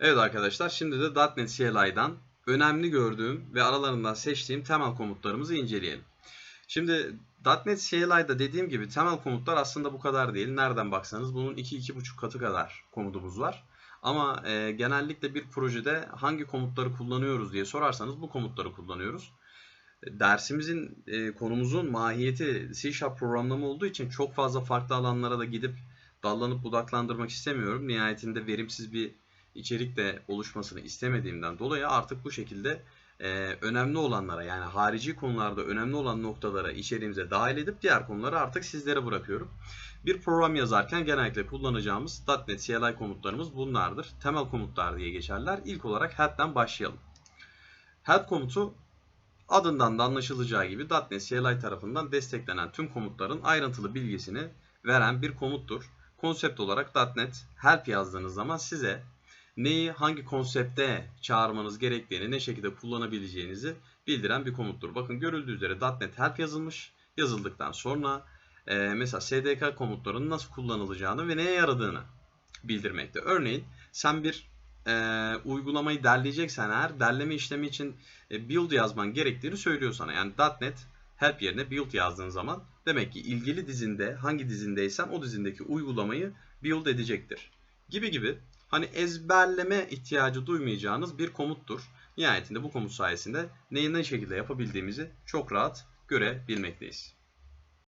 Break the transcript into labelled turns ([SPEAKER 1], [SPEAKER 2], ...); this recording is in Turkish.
[SPEAKER 1] Evet arkadaşlar şimdi de .NET CLI'dan önemli gördüğüm ve aralarından seçtiğim temel komutlarımızı inceleyelim. Şimdi .NET CLI'da dediğim gibi temel komutlar aslında bu kadar değil. Nereden baksanız bunun 2-2,5 katı kadar komutumuz var. Ama e, genellikle bir projede hangi komutları kullanıyoruz diye sorarsanız bu komutları kullanıyoruz. Dersimizin, e, konumuzun mahiyeti C Sharp programlama olduğu için çok fazla farklı alanlara da gidip dallanıp budaklandırmak istemiyorum. Nihayetinde verimsiz bir içerik de oluşmasını istemediğimden dolayı artık bu şekilde e, önemli olanlara yani harici konularda önemli olan noktalara içeriğimize dahil edip diğer konuları artık sizlere bırakıyorum. Bir program yazarken genellikle kullanacağımız .NET CLI komutlarımız bunlardır. Temel komutlar diye geçerler. İlk olarak head'den başlayalım. Head komutu adından da anlaşılacağı gibi .NET CLI tarafından desteklenen tüm komutların ayrıntılı bilgisini veren bir komuttur. Konsept olarak .NET Help yazdığınız zaman size neyi hangi konsepte çağırmanız gerektiğini, ne şekilde kullanabileceğinizi bildiren bir komuttur. Bakın görüldüğü üzere .NET Help yazılmış. Yazıldıktan sonra e, mesela SDK komutlarının nasıl kullanılacağını ve neye yaradığını bildirmekte. Örneğin sen bir e, uygulamayı derleyeceksen eğer derleme işlemi için e, build yazman gerektiğini söylüyor sana. Yani .NET help yerine build yazdığın zaman demek ki ilgili dizinde hangi dizindeysen o dizindeki uygulamayı build edecektir. Gibi gibi hani ezberleme ihtiyacı duymayacağınız bir komuttur. Nihayetinde bu komut sayesinde neyi ne şekilde yapabildiğimizi çok rahat görebilmekteyiz.